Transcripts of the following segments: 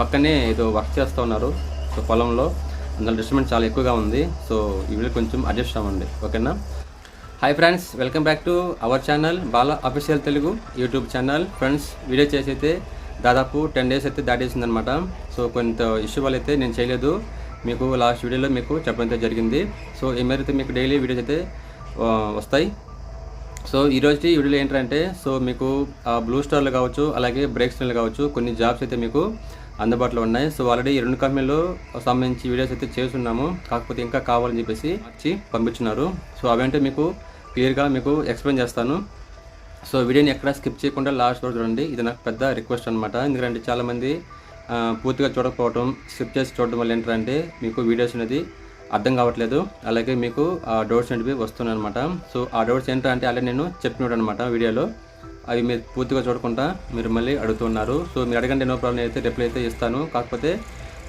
పక్కనే ఏదో వర్క్ చేస్తూ ఉన్నారు. సో పొలంలో అందులో డిస్టర్బెన్స్ చాలా ఎక్కువగా ఉంది. సో ఈ వీడియో కొంచెం అడ్జస్ట్ అవ్వండి. ఓకేనా? Hi friends welcome back to our channel Bala official Telugu YouTube channel friends video చేసి అయితే దాదాపు టెన్ డేస్ అయితే దాటేసిందనమాట సో కొంత ఇష్యూ వల్ల అయితే నేను చేయలేదు. మీకు లాస్ట్ వీడియోలో మీకు చెప్పడం జరిగింది. సో ఈ మేరైతే మీకు డైలీ వీడియోస్ అయితే వస్తాయి. సో ఈరోజు ఈ వీడియోలో ఏంటంటే సో మీకు బ్లూ స్టార్లు కావచ్చు అలాగే బ్రేక్ స్టార్లు కావచ్చు కొన్ని జాబ్స్ అయితే మీకు అందుబాటులో ఉన్నాయి. సో ఆల్రెడీ ఈ రెండు కంపెనీలు సంబంధించి వీడియోస్ అయితే చేస్తున్నాము. కాకపోతే ఇంకా కావాలని చెప్పేసి వచ్చి పంపించున్నారు. సో అవేంటే మీకు క్లియర్గా మీకు ఎక్స్ప్లెయిన్ చేస్తాను. సో వీడియోని ఎక్కడ స్కిప్ చేయకుండా లాస్ట్ వరకు చూడండి. ఇది నాకు పెద్ద రిక్వెస్ట్ అనమాట ఎందుకంటే చాలామంది పూర్తిగా చూడకపోవడం స్కిప్ చేసి చూడడం వల్ల ఏంటంటే మీకు వీడియోస్ అనేది అర్థం కావట్లేదు. అలాగే మీకు ఆ డౌట్స్ అనేవి వస్తున్నాయి అనమాట సో ఆ డౌట్స్ ఏంటంటే అలాగే నేను చెప్పినాడు అనమాట వీడియోలో. అవి మీరు పూర్తిగా చూడకుండా మీరు మళ్ళీ అడుగుతున్నారు సో మీరు అడగండి నో ప్రాబ్లం అయితే రిప్లై అయితే ఇస్తాను. కాకపోతే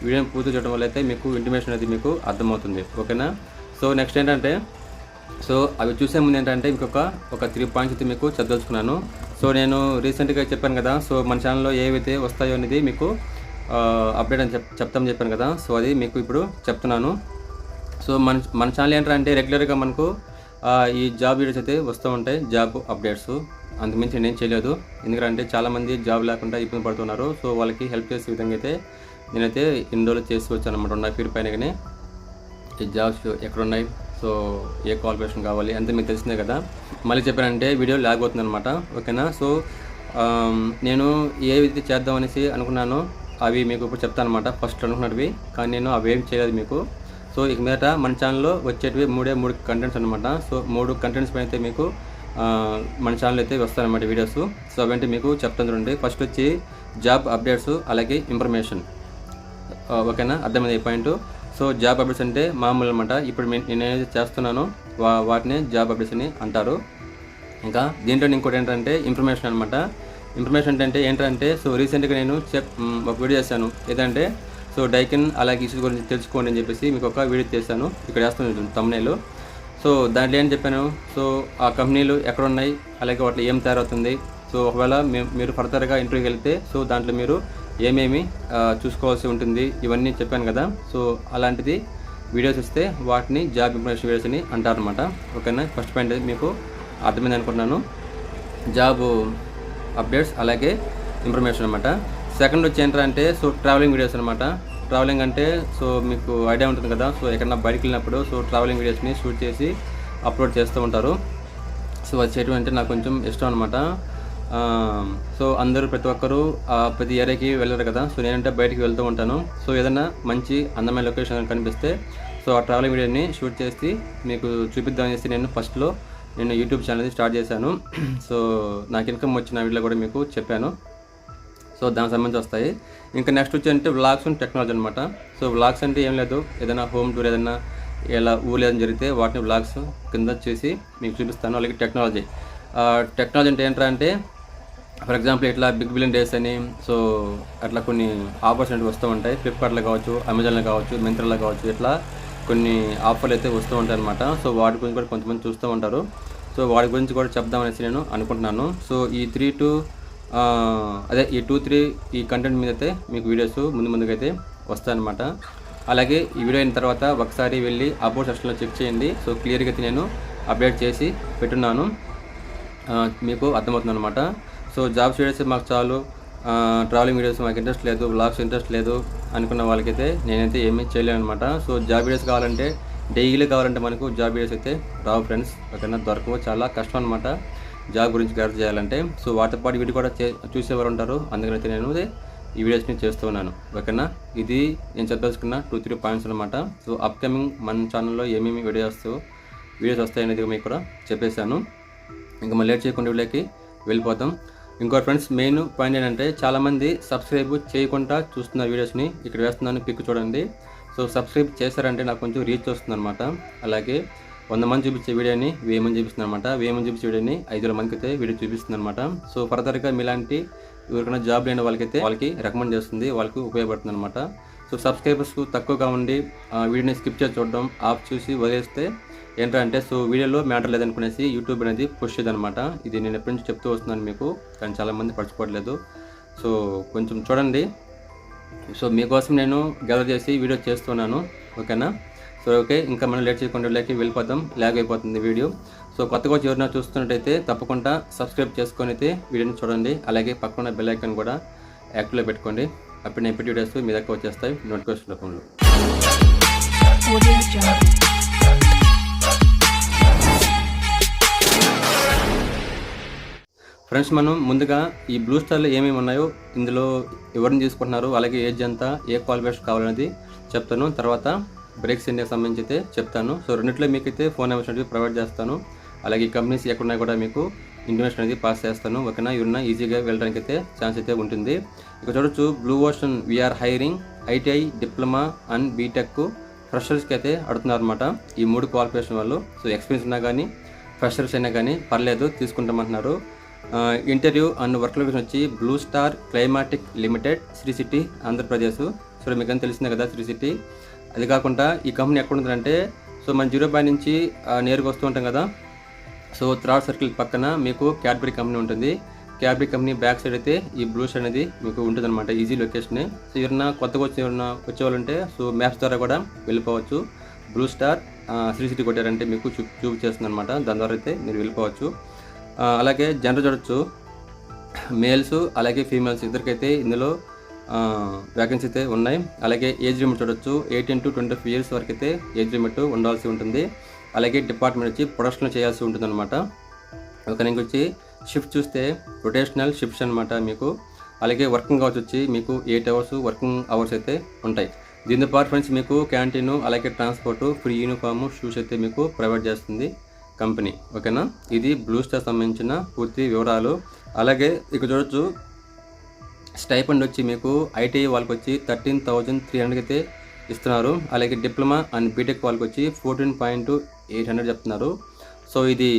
వీడియోని పూర్తిగా చూడడం వల్ల అయితే మీకు ఇంటిమేషన్ అనేది మీకు అర్థమవుతుంది. ఓకేనా? సో నెక్స్ట్ ఏంటంటే సో అవి చూసే ముందు ఏంటంటే ఇంకొక ఒక త్రీ పాయింట్స్ అయితే మీకు చదవచ్చుకున్నాను సో నేను రీసెంట్గా చెప్పాను కదా సో మన ఛానల్లో ఏవైతే వస్తాయో అనేది మీకు అప్డేట్ అని చెప్ చెప్తామని చెప్పాను కదా సో అది మీకు ఇప్పుడు చెప్తున్నాను. సో మన మన ఛానల్ ఏంటంటే రెగ్యులర్గా మనకు ఈ జాబ్ వీడియోస్ అయితే వస్తూ ఉంటాయి జాబ్ అప్డేట్స్. అంతకుమించి నేను చేయలేదు. ఎందుకంటే చాలామంది జాబ్ లేకుండా ఇబ్బంది పడుతున్నారు. సో వాళ్ళకి హెల్ప్ చేసే విధంగా అయితే నేనైతే ఇన్ని రోజులు చేసి వచ్చాను అనమాట ఉన్న పీర్ పైన కానీ ఈ జాబ్స్ ఎక్కడున్నాయి? సో ఏ క్వాలిఫికేషన్ కావాలి? అంతే మీకు తెలిసిందే కదా. మళ్ళీ చెప్పానంటే వీడియో లాగ్ అవుతుంది అనమాట ఓకేనా? సో నేను ఏవైతే చేద్దామనేసి అనుకున్నానో అవి మీకు ఇప్పుడు చెప్తాను అనమాట ఫస్ట్ అనుకున్నవి. కానీ నేను అవి ఏం చేయలేదు మీకు. సో ఇక మీదట మన ఛానల్లో వచ్చేటివి మూడే మూడు కంటెంట్స్ అనమాట సో మూడు కంటెంట్స్ పైన అయితే మీకు మన ఛానల్ అయితే వస్తాయన్నమాట వీడియోస్ సో అవంటే మీకు చెప్తాను చూడండి. ఫస్ట్ వచ్చి జాబ్ అప్డేట్స్ అలాగే ఇన్ఫర్మేషన్ ఓకేనా? అర్థమైంది ఈ పాయింట్ సో జాబ్ అప్డేట్స్ అంటే మామూలు అనమాట ఇప్పుడు మే- నేను చేస్తున్నానో వా వాటిని జాబ్ అప్డేట్స్ అని అంటారు. ఇంకా దీంట్లో ఇంకోటి ఏంటంటే ఇన్ఫర్మేషన్ అనమాట ఇన్ఫర్మేషన్ అంటే ఏంటంటే సో రీసెంట్గా నేను చెప్ ఒక వీడియో చేశాను. ఏదంటే సో డైకన్ అలాగే ఇష్యూస్ గురించి తెలుసుకోండి అని చెప్పేసి మీకు ఒక వీడియో చేశాను ఇక్కడ వేస్తున్నాను తమ్నేలు సో దాంట్లో ఏం చెప్పాను? సో ఆ కంపెనీలు ఎక్కడ ఉన్నాయి? అలాగే వాటిలో ఏం తయారవుతుంది? సో ఒకవేళ మీరు ఫర్దర్గా ఇంటర్వ్యూకి వెళ్తే సో దాంట్లో మీరు ఏమేమి చూసుకోవాల్సి ఉంటుంది? ఇవన్నీ చెప్పాను కదా. సో అలాంటిది వీడియోస్ ఇస్తే వాటిని జాబ్ ఇన్ఫర్మేషన్ వీడియోస్ అని అంటారనమాట ఓకేనా? ఫస్ట్ పాయింట్ మీకు అర్థమైంది అనుకుంటున్నాను. జాబ్ అప్డేట్స్ అలాగే ఇన్ఫర్మేషన్ అనమాట సెకండ్ వచ్చి ఏంటంటే సో ట్రావెలింగ్ వీడియోస్ అనమాట ట్రావెలింగ్ అంటే సో మీకు ఐడియా ఉంటుంది కదా సో ఎక్కడన్నా బయటకు వెళ్ళినప్పుడు సో ట్రావెలింగ్ వీడియోస్ని షూట్ చేసి అప్లోడ్ చేస్తూ ఉంటారు. సో అది చేయడం అంటే నాకు కొంచెం ఇష్టం అనమాట సో అందరూ ప్రతి ఒక్కరూ ప్రతి ఏరియాకి వెళ్ళరు కదా సో నేనంటే బయటికి వెళ్తూ ఉంటాను. సో ఏదైనా మంచి అందమైన లొకేషన్ కనిపిస్తే సో ఆ ట్రావెలింగ్ వీడియోని షూట్ చేసి మీకు చూపిద్దామని చేసి నేను ఫస్ట్లో నేను యూట్యూబ్ ఛానల్ స్టార్ట్ చేశాను. సో నాకు ఇన్కమ్ వచ్చిన వీడియో కూడా మీకు చెప్పాను. సో దానికి సంబంధించి వస్తాయి. ఇంకా నెక్స్ట్ వచ్చి అంటే వ్లాగ్స్ అండ్ టెక్నాలజీ అనమాట సో వ్లాగ్స్ అంటే ఏం లేదు. ఏదైనా హోమ్ టూర్ ఏదైనా ఇలా ఊరు ఏదైనా జరిగితే వాటిని వ్లాగ్స్ కింద చేసి మీకు చూపిస్తాను. అలాగే టెక్నాలజీ టెక్నాలజీ అంటే ఏంటంటే ఫర్ ఎగ్జాంపుల్ ఇట్లా బిగ్ బిలియన్ డేస్ అని సో అట్లా కొన్ని ఆఫర్స్ అనేవి వస్తూ ఉంటాయి. ఫ్లిప్కార్ట్లో కావచ్చు అమెజాన్లో కావచ్చు మింత్రాలో కావచ్చు ఇట్లా కొన్ని ఆఫర్లు అయితే వస్తూ ఉంటాయి అనమాట సో వాటి గురించి కూడా కొంతమంది చూస్తూ ఉంటారు. సో వాటి గురించి కూడా చెప్దామనేసి నేను అనుకుంటున్నాను. సో ఈ త్రీ టు అదే ఈ టూ త్రీ ఈ కంటెంట్ మీద అయితే మీకు వీడియోస్ ముందు ముందుగా అయితే వస్తాయన్నమాట. అలాగే ఈ వీడియో అయిన తర్వాత ఒకసారి వెళ్ళి అబౌట్ సెక్షన్లో చెక్ చేయండి. సో క్లియర్గా అయితే నేను అప్డేట్ చేసి పెట్టున్నాను. మీకు అర్థమవుతుంది అనమాట సో జాబ్స్ వీడియోస్ మాకు చాలు. ట్రావెలింగ్ వీడియోస్ మాకు ఇంట్రెస్ట్ లేదు బ్లాగ్స్ ఇంట్రెస్ట్ లేదు అనుకున్న వాళ్ళకైతే నేనైతే ఏమీ చేయలేను అనమాట సో జాబ్ వీడియోస్ కావాలంటే డైలీ కావాలంటే మనకు జాబ్ వీడియోస్ అయితే రావు ఫ్రెండ్స్. ఓకేనా? దొరకవు చాలా కష్టం అనమాట జాబ్ గురించి గ్యాదర్ చేయాలంటే సో వాటితో పాటు వీడియో కూడా చే చూసేవారు ఉంటారు. అందుకనైతే నేను ఈ వీడియోస్ని చేస్తూ ఉన్నాను. ఓకేనా? ఇది నేను చెప్పదలుచుకున్న టూ త్రీ పాయింట్స్ అనమాట సో అప్కమింగ్ మన ఛానల్లో ఏమేమి వీడియోస్ వీడియోస్ వస్తాయనేది మీకు కూడా చెప్పేశాను. ఇంకా మళ్ళీ లేట్ చేయకుండా వీళ్ళకి వెళ్ళిపోతాం. ఇంకో ఫ్రెండ్స్ మెయిన్ పాయింట్ ఏంటంటే చాలామంది సబ్స్క్రైబ్ చేయకుండా చూస్తున్న వీడియోస్ని ఇక్కడ వేస్తున్నాను పిక్ చూడండి. సో సబ్స్క్రైబ్ చేశారంటే నాకు కొంచెం రీచ్ వస్తుంది అనమాట అలాగే వంద మంది చూపించే వీడియోని వెయ్యి మంది చూపిస్తుంది అనమాట వెయ్యి మంది చూపించే వీడియోని ఐదు వేల మందికి అయితే వీడియో చూపిస్తుంది అనమాట సో ఫర్దర్గా మీలాంటి ఎవరికైనా జాబ్ లేని వాళ్ళకైతే వాళ్ళకి రికమెండ్ చేస్తుంది వాళ్ళకి ఉపయోగపడుతుంది అనమాట సో సబ్స్క్రైబర్స్ తక్కువగా ఉండి ఆ, వీడియోని స్కిప్ చేసి చూడడం ఆఫ్ చూసి వదిలేస్తే ఏంటంటే సో వీడియోలో మ్యాటర్ లేదనుకునేసి యూట్యూబ్ అనేది పుష్ అనమాట ఇది నేను ఎప్పటి నుంచి చెప్తూ వస్తున్నాను మీకు కానీ చాలామంది పడుచుకోవట్లేదు సో కొంచెం చూడండి. సో మీకోసం నేను గ్యాదర్ చేసి వీడియో చేస్తున్నాను. ఓకేనా? సో ఓకే ఇంకా మనం లేట్ చేయకుండా లేకి వెళ్ళిపోతాం లాగ్ అయిపోతుంది వీడియో. సో కొత్తగా వచ్చి ఎవరైనా చూస్తున్నట్టయితే తప్పకుండా సబ్స్క్రైబ్ చేసుకొని అయితే వీడియోని చూడండి. అలాగే పక్కన బెల్ ఐకాన్ కూడా యాక్టివ్లో పెట్టుకోండి. అప్పుడు నేను పెట్టి వీడియోస్ మీ దగ్గర వచ్చేస్తాయి నోటిఫికేషన్ రూపంలో. ఫ్రెండ్స్ మనం ముందుగా ఈ బ్లూ స్టార్లో ఏమేమి ఉన్నాయో ఇందులో ఎవరిని తీసుకుంటున్నారు? అలాగే ఏజ్ ఎంత? ఏ క్వాలిఫికేషన్ కావాలనేది చెప్తాను. తర్వాత బ్రేక్స్ ఇండియా సంబంధించి అయితే చెప్తాను. సో రెండిట్లో మీకైతే ఫోన్ నెంబర్స్ అనేది ప్రొవైడ్ చేస్తాను. అలాగే ఈ కంపెనీస్ ఎక్కడున్నా కూడా మీకు ఇన్ఫర్మేషన్ అనేది పాస్ చేస్తాను. ఓకేనా? ఇవన్న ఈజీగా వెళ్ళడానికి అయితే ఛాన్స్ అయితే ఉంటుంది. ఇక చూడొచ్చు blue ocean we are hiring ITI diploma and BTech ఫ్రెషర్స్కి అయితే అడుగుతున్నారు అనమాట ఈ మూడు క్వాలిఫికేషన్ వాళ్ళు. సో ఎక్స్పీరియన్స్ ఉన్నా కానీ ఫ్రెషర్స్ అయినా కానీ పర్లేదు తీసుకుంటామంటున్నారు. ఇంటర్వ్యూ అండ్ వర్క్ లొకేషన్ వచ్చి Blue Star Climatic Limited Sri City Andhra Pradesh. So మీకు అంతా తెలిసిందే కదా శ్రీ సిటీ. అది కాకుండా ఈ కంపెనీ ఎక్కడ ఉందంటే సో మన జీరో బాయ్ నుంచి నేరుగా వస్తూ ఉంటాం కదా. సో థర్డ్ సర్కిల్ పక్కన మీకు క్యాడ్బరీ కంపెనీ ఉంటుంది. క్యాడ్బరీ కంపెనీ బ్యాక్ సైడ్ అయితే ఈ బ్లూ షర్ట్ అనేది మీకు ఉంటుంది అనమాట ఈజీ లొకేషన్. సో ఎవరన్నా కొత్తగా వచ్చి ఎవరన్నా వచ్చేవాళ్ళు ఉంటే సో మ్యాప్స్ ద్వారా కూడా వెళ్ళిపోవచ్చు. బ్లూ స్టార్ శ్రీ సిటీ కొట్టారంటే మీకు చూ చూపించేస్తుంది అనమాట దాని ద్వారా అయితే మీరు వెళ్ళిపోవచ్చు. అలాగే జనరల్ చూడొచ్చు. మేల్స్ అలాగే ఫీమేల్స్ ఇద్దరికైతే ఇందులో వ్యాకెన్సీ అయితే ఉన్నాయి. అలాగే ఏజ్ లిమిట్ చూడొచ్చు. Eighteen to twenty five years వరకు అయితే ఏజ్ లిమిట్ ఉండాల్సి ఉంటుంది. అలాగే డిపార్ట్మెంట్ వచ్చి ప్రొడక్షన్ చేయాల్సి ఉంటుంది అనమాట ఒక నీకు వచ్చి షిఫ్ట్ చూస్తే రొటేషనల్ షిఫ్ట్స్ అనమాట మీకు. అలాగే వర్కింగ్ అవర్స్ వచ్చి మీకు ఎయిట్ అవర్స్ వర్కింగ్ అవర్స్ అయితే ఉంటాయి. దీంతో పాటు ఫ్రెండ్స్ మీకు క్యాంటీన్ అలాగే ట్రాన్స్పోర్టు ఫ్రీ యూనిఫామ్ షూస్ అయితే మీకు ప్రొవైడ్ చేస్తుంది కంపెనీ ఓకేనా ఇది బ్లూ స్టార్ సంబంధించిన పూర్తి వివరాలు. అలాగే ఇక్కడ చూడొచ్చు స్టైపండ్ వచ్చి మీకు ఐటీఐ వాళ్ళకి వచ్చి థర్టీన్ థౌజండ్ త్రీ హండ్రెడ్ అయితే ఇస్తున్నారు. అలాగే డిప్లొమా అండ్ బీటెక్ వాళ్ళకి వచ్చి ఫోర్టీన్ పాయింట్ ఎయిట్ హండ్రెడ్ చెప్తున్నారు. సో ఇది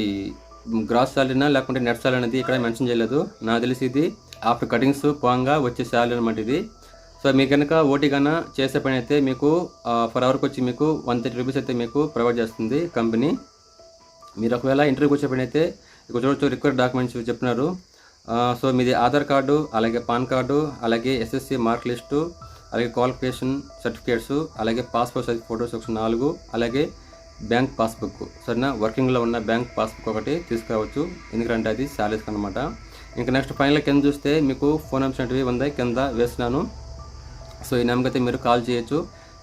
గ్రాస్ శాలరీనా లేకుంటే నెట్ శాలరీ అనేది ఇక్కడ మెన్షన్ చేయలేదు. నాకు తెలిసి ఇది ఆఫ్టర్ కటింగ్స్ పోంగా వచ్చే శాలరీ అనమాట ఇది. సో మీకు కనుక ఓటీ కన్నా చేసే పని అయితే మీకు ఫర్ అవర్కి వచ్చి మీకు వన్ థర్టీ రూపీస్ అయితే మీకు ప్రొవైడ్ చేస్తుంది కంపెనీ. మీరు ఒకవేళ ఇంటర్వ్యూకి వచ్చేప్పుడైతే ఇక్కడ చూడొచ్చు రిక్వైర్డ్ డాక్యుమెంట్స్ చెప్తున్నారు. సో మీది ఆధార్ కార్డు అలాగే పాన్ కార్డు అలాగే ఎస్ఎస్సి మార్క్ లిస్టు అలాగే క్వాలిఫికేషన్ సర్టిఫికేట్స్ అలాగే పాస్పోర్ట్ సైజ్ ఫోటోస్ సెక్షన్ నాలుగు అలాగే బ్యాంక్ పాస్బుక్. సరేనా? వర్కింగ్లో ఉన్న బ్యాంక్ పాస్బుక్ ఒకటి తీసుకురావచ్చు. ఎందుకంటే అది శాలరీస్ అనమాట ఇంకా నెక్స్ట్ ఫైనల్ కింద చూస్తే మీకు ఫోన్ నెంబర్స్ అనేవి ఉన్నాయి కింద వేస్తున్నాను. సో ఈ నెంబర్కి అయితే మీరు కాల్ చేయొచ్చు.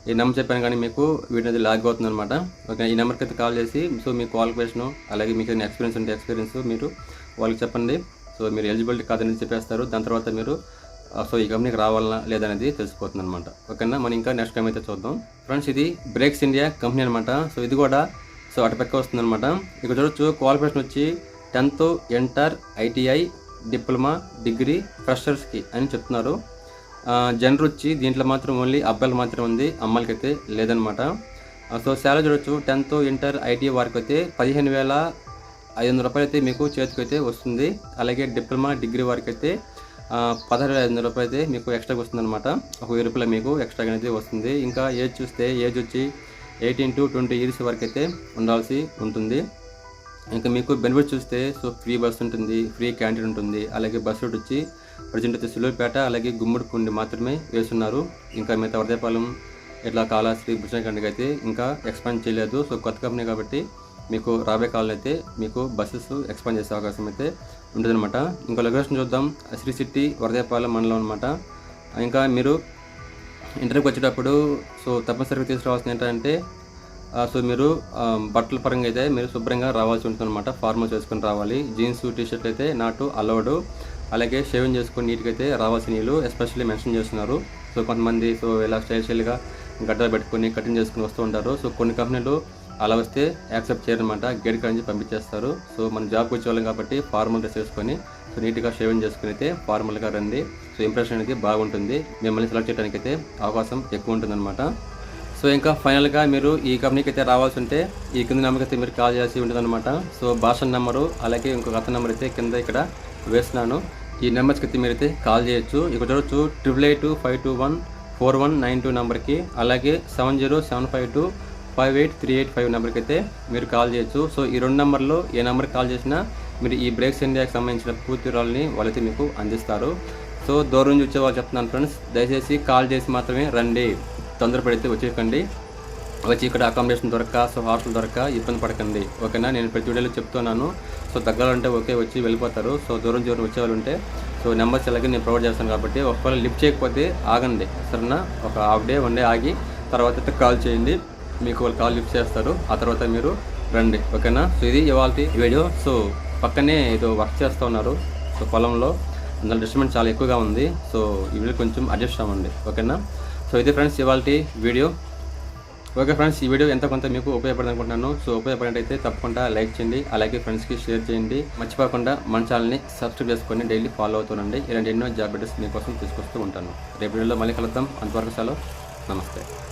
ఈ నెంబర్ చెప్పాను కానీ మీకు వీటి అనేది లాగ్ అవుతుంది అనమాట ఓకే ఈ నెంబర్కి అయితే కాల్ చేసి సో మీ క్వాలిఫికేషన్ అలాగే మీకు ఎక్స్పీరియన్స్ ఉంటే ఎక్స్పీరియన్స్ మీరు వాళ్ళకి చెప్పండి. సో మీరు ఎలిజిబిలిటీ కాదని చెప్పేస్తారు. దాని తర్వాత మీరు సో ఈ కంపెనీకి రావాలా లేదనేది తెలిసిపోతుంది అనమాట ఓకేనా? మనం ఇంకా నెక్స్ట్ టైం అయితే చూద్దాం. ఫ్రెండ్స్ ఇది బ్రేక్స్ ఇండియా కంపెనీ అనమాట సో ఇది కూడా సో అటుపక్క వస్తుంది అనమాట ఇక్కడ చూడొచ్చు క్వాలిఫికేషన్ వచ్చి tenth inter ITI diploma degree ఫ్రెషర్స్కి అని చెప్తున్నారు. జనరల్ వచ్చి దీంట్లో మాత్రం ఓన్లీ అబ్బాయిలు మాత్రం ఉంది అమ్మాయిలకి అయితే లేదనమాట సో శాలరీ చూడొచ్చు టెన్త్ ఇంటర్ ఐటీ వారికి అయితే పదిహేను వేల ఐదు వందల రూపాయలు అయితే మీకు చేతికి అయితే వస్తుంది. అలాగే డిప్లొమా డిగ్రీ వారికి అయితే పదహారు వేల ఐదు వందల రూపాయలు అయితే మీకు ఎక్స్ట్రాగా వస్తుంది అనమాట ఒక వెయ్యి రూపాయలు మీకు ఎక్స్ట్రాగా అయితే వస్తుంది. ఇంకా ఏజ్ చూస్తే ఏజ్ వచ్చి ఎయిటీన్ టు ట్వంటీ ఇయర్స్ వరకు అయితే ఉండాల్సి ఉంటుంది. ఇంకా మీకు బెనిఫిట్ చూస్తే సో ఫ్రీ బస్ ఉంటుంది ఫ్రీ క్యాంటీన్ ఉంటుంది. అలాగే బస్ రూట్ వచ్చి ప్రజెంట్ అయితే సులువుపేట అలాగే గుమ్మడిపూండి మాత్రమే వేస్తున్నారు. ఇంకా మిగతా వరదేపాలెం ఇట్లా కాళాశ్రీ బుచ్చనకండికి అయితే ఇంకా ఎక్స్పాండ్ చేయలేదు. సో కొత్త కంపెనీ కాబట్టి మీకు రాబోయే కాలంలో అయితే మీకు బస్సెస్ ఎక్స్పాండ్ చేసే అవకాశం అయితే ఉంటుందన్నమాట. ఇంకా లొకేషన్ చూద్దాం. శ్రీ సిటీ వరదేపాలెం మండలం అనమాట ఇంకా మీరు ఇంటర్వ్యూకి వచ్చేటప్పుడు సో తప్పనిసరిగా తీసుకురావాల్సింది ఏంటంటే సో మీరు బట్టల పరంగా అయితే మీరు శుభ్రంగా రావాల్సి ఉంటుంది అనమాట ఫార్మల్స్ వేసుకొని రావాలి. జీన్స్ టీ షర్ట్ అయితే నాటు అలౌడ్ అలాగే షేవింగ్ చేసుకొని నీట్గా అయితే రావాల్సిన నీళ్ళు ఎస్పెషల్లీ మెన్షన్ చేస్తున్నారు. సో కొంతమంది సో ఇలా స్టైల్ స్టైల్గా గడ్డలు పెట్టుకొని కటింగ్ చేసుకుని వస్తూ ఉంటారు. సో కొన్ని కంపెనీలు అలా వస్తే యాక్సెప్ట్ చేయరనమాట. గేట్ నుంచి పంపించేస్తారు. సో మన జాబ్కి వచ్చేవాళ్ళం కాబట్టి ఫార్మల్ డ్రెస్ వేసుకొని సో నీట్గా షేవింగ్ చేసుకుని అయితే ఫార్మల్గా రండి. సో ఇంప్రెషన్ అనేది బాగుంటుంది. మిమ్మల్ని సెలెక్ట్ చేయడానికి అయితే అవకాశం ఎక్కువ ఉంటుందన్నమాట. సో ఇంకా ఫైనల్గా మీరు ఈ కంపెనీకి అయితే రావాల్సి ఉంటే ఈ కింద నెంబర్కి అయితే మీరు కాల్ చేయాల్సి ఉంటుందన్నమాట. సో భాష నెంబరు అలాగే ఇంకొక అతని నెంబర్ అయితే కింద ఇక్కడ వేస్తున్నాను. ఈ నెంబర్స్కి అయితే మీరు అయితే కాల్ చేయొచ్చు. ఇక్కడ చూడొచ్చు triple eight five two one four one nine two నెంబర్కి అలాగే seven zero seven five two five eight three eight five నెంబర్కి అయితే మీరు కాల్ చేయొచ్చు. సో ఈ రెండు నెంబర్లో ఏ నెంబర్కి కాల్ చేసినా మీరు ఈ బ్రేక్స్ ఇండియాకి సంబంధించిన పూర్తి వివరాలని వాళ్ళైతే మీకు అందిస్తారు. సో దూరం నుంచి వచ్చే వాళ్ళు చెప్తున్నాను ఫ్రెండ్స్ దయచేసి కాల్ చేసి మాత్రమే రండి. తొందరపడితే వచ్చేయకండి. వచ్చి ఇక్కడ అకామిడేషన్ దొరక్క సో హాస్టల్ దొరక ఇబ్బంది పడకండి. ఓకేనా? నేను ప్రతి వీడియోలో చెప్తున్నాను. సో తగ్గాలంటే ఓకే వచ్చి వెళ్ళిపోతారు. సో దూరం దూరం వచ్చే వాళ్ళు ఉంటే సో నెంబర్స్ ఎలాగే నేను ప్రొవైడ్ చేస్తాను కాబట్టి ఒకవేళ లిఫ్ట్ చేయకపోతే ఆగండి. సరేనా? ఒక హాఫ్ డే వన్ డే ఆగి తర్వాత అయితే కాల్ చేయండి. మీకు వాళ్ళు కాల్ లిఫ్ట్ చేస్తారు. ఆ తర్వాత మీరు రండి. ఓకేనా? సో ఇది ఇవాళ వీడియో. సో పక్కనే ఏదో వర్క్ చేస్తూ ఉన్నారు. సో పొలంలో అందులో డిస్టర్బెన్స్ చాలా ఎక్కువగా ఉంది. సో ఈ వీడియో కొంచెం అడ్జస్ట్ అవ్వండి. ఓకేనా? సో ఇది ఫ్రెండ్స్ ఇవాళ వీడియో. ఓకే ఫ్రెండ్స్ ఈ వీడియో ఎంత కొంత మీకు ఉపయోగపడదు అనుకుంటున్నాను. సో ఉపయోగపడినట్టయితే తప్పకుండా లైక్ చేయండి. అలాగే ఫ్రెండ్స్కి షేర్ చేయండి. మర్చిపోకుండా మన ఛానల్ని సబ్స్క్రైబ్ చేసుకొని డైలీ ఫాలో అవుతుండండి ఇలాంటి ఎన్నో జాబ్ అడ్రస్ మీకోసం తీసుకొస్తూ ఉంటాను. రేపు వీడియోలో మళ్ళీ కలుద్దాం. అంతవరకు సెలవు. నమస్తే.